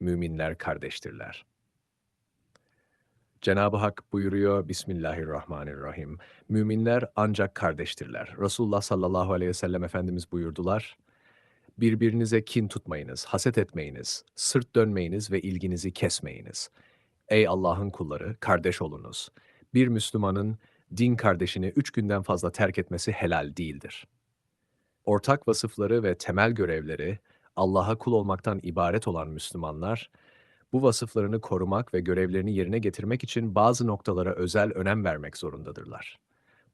müminler kardeştirler. Cenab-ı Hak buyuruyor Bismillahirrahmanirrahim. Müminler ancak kardeştirler. Resulullah sallallahu aleyhi ve sellem Efendimiz buyurdular. Birbirinize kin tutmayınız, haset etmeyiniz, sırt dönmeyiniz ve ilginizi kesmeyiniz. Ey Allah'ın kulları, kardeş olunuz. Bir Müslümanın din kardeşini üç günden fazla terk etmesi helal değildir. Ortak vasıfları ve temel görevleri Allah'a kul olmaktan ibaret olan Müslümanlar, bu vasıflarını korumak ve görevlerini yerine getirmek için bazı noktalara özel önem vermek zorundadırlar.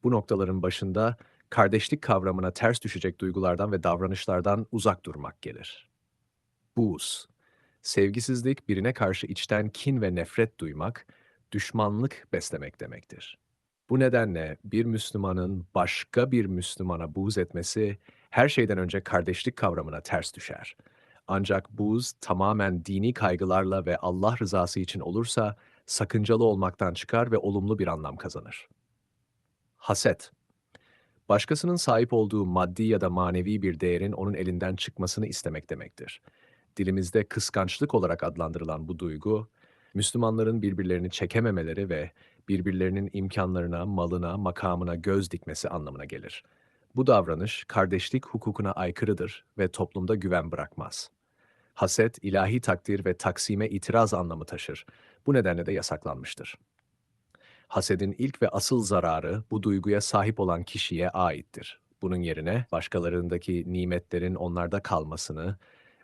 Bu noktaların başında kardeşlik kavramına ters düşecek duygulardan ve davranışlardan uzak durmak gelir. Buğz, sevgisizlik birine karşı içten kin ve nefret duymak, düşmanlık beslemek demektir. Bu nedenle bir Müslümanın başka bir Müslümana buğz etmesi her şeyden önce kardeşlik kavramına ters düşer. Ancak buğz tamamen dini kaygılarla ve Allah rızası için olursa sakıncalı olmaktan çıkar ve olumlu bir anlam kazanır. Haset Başkasının sahip olduğu maddi ya da manevi bir değerin onun elinden çıkmasını istemek demektir. Dilimizde kıskançlık olarak adlandırılan bu duygu, Müslümanların birbirlerini çekememeleri ve birbirlerinin imkanlarına, malına, makamına göz dikmesi anlamına gelir. Bu davranış kardeşlik hukukuna aykırıdır ve toplumda güven bırakmaz. Haset, ilahi takdir ve taksime itiraz anlamı taşır. Bu nedenle de yasaklanmıştır. Hasedin ilk ve asıl zararı bu duyguya sahip olan kişiye aittir. Bunun yerine başkalarındaki nimetlerin onlarda kalmasını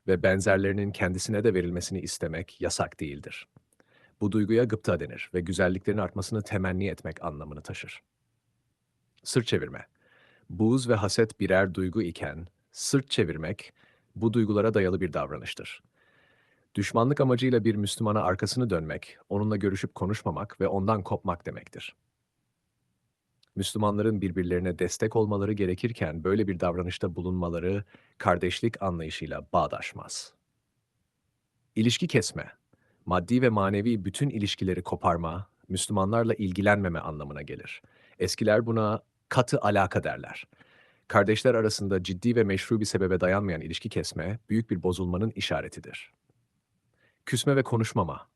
ve benzerlerinin kendisine de verilmesini istemek yasak değildir. Bu duyguya gıpta denir ve güzelliklerin artmasını temenni etmek anlamını taşır. Sırt çevirme. Buğz ve haset birer duygu iken, sırt çevirmek bu duygulara dayalı bir davranıştır. Düşmanlık amacıyla bir Müslümana arkasını dönmek, onunla görüşüp konuşmamak ve ondan kopmak demektir. Müslümanların birbirlerine destek olmaları gerekirken böyle bir davranışta bulunmaları kardeşlik anlayışıyla bağdaşmaz. İlişki kesme, maddi ve manevi bütün ilişkileri koparma, Müslümanlarla ilgilenmeme anlamına gelir. Eskiler buna katı alaka derler. Kardeşler arasında ciddi ve meşru bir sebebe dayanmayan ilişki kesme, büyük bir bozulmanın işaretidir. Küsme ve konuşmama.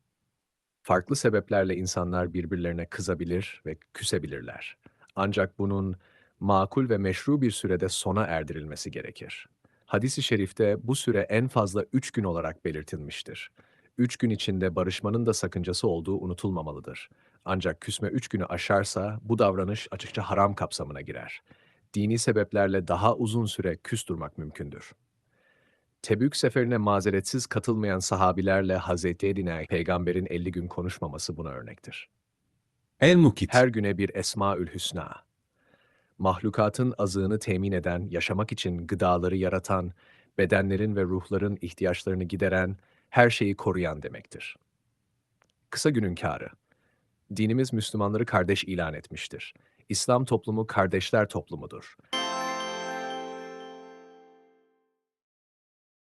Farklı sebeplerle insanlar birbirlerine kızabilir ve küsebilirler. Ancak bunun makul ve meşru bir sürede sona erdirilmesi gerekir. Hadis-i şerifte bu süre en fazla üç gün olarak belirtilmiştir. Üç gün içinde barışmanın da sakıncası olduğu unutulmamalıdır. Ancak küsme üç günü aşarsa bu davranış açıkça haram kapsamına girer. Dini sebeplerle daha uzun süre küs durmak mümkündür. Tebük seferine mazeretsiz katılmayan sahabilerle Hazreti Edine peygamberin 50 gün konuşmaması buna örnektir. El Mukit. Her güne bir Esmaül Hüsna. Mahlukatın azığını temin eden, yaşamak için gıdaları yaratan, bedenlerin ve ruhların ihtiyaçlarını gideren, her şeyi koruyan demektir. Kısa günün kârı. Dinimiz Müslümanları kardeş ilan etmiştir. İslam toplumu kardeşler toplumudur.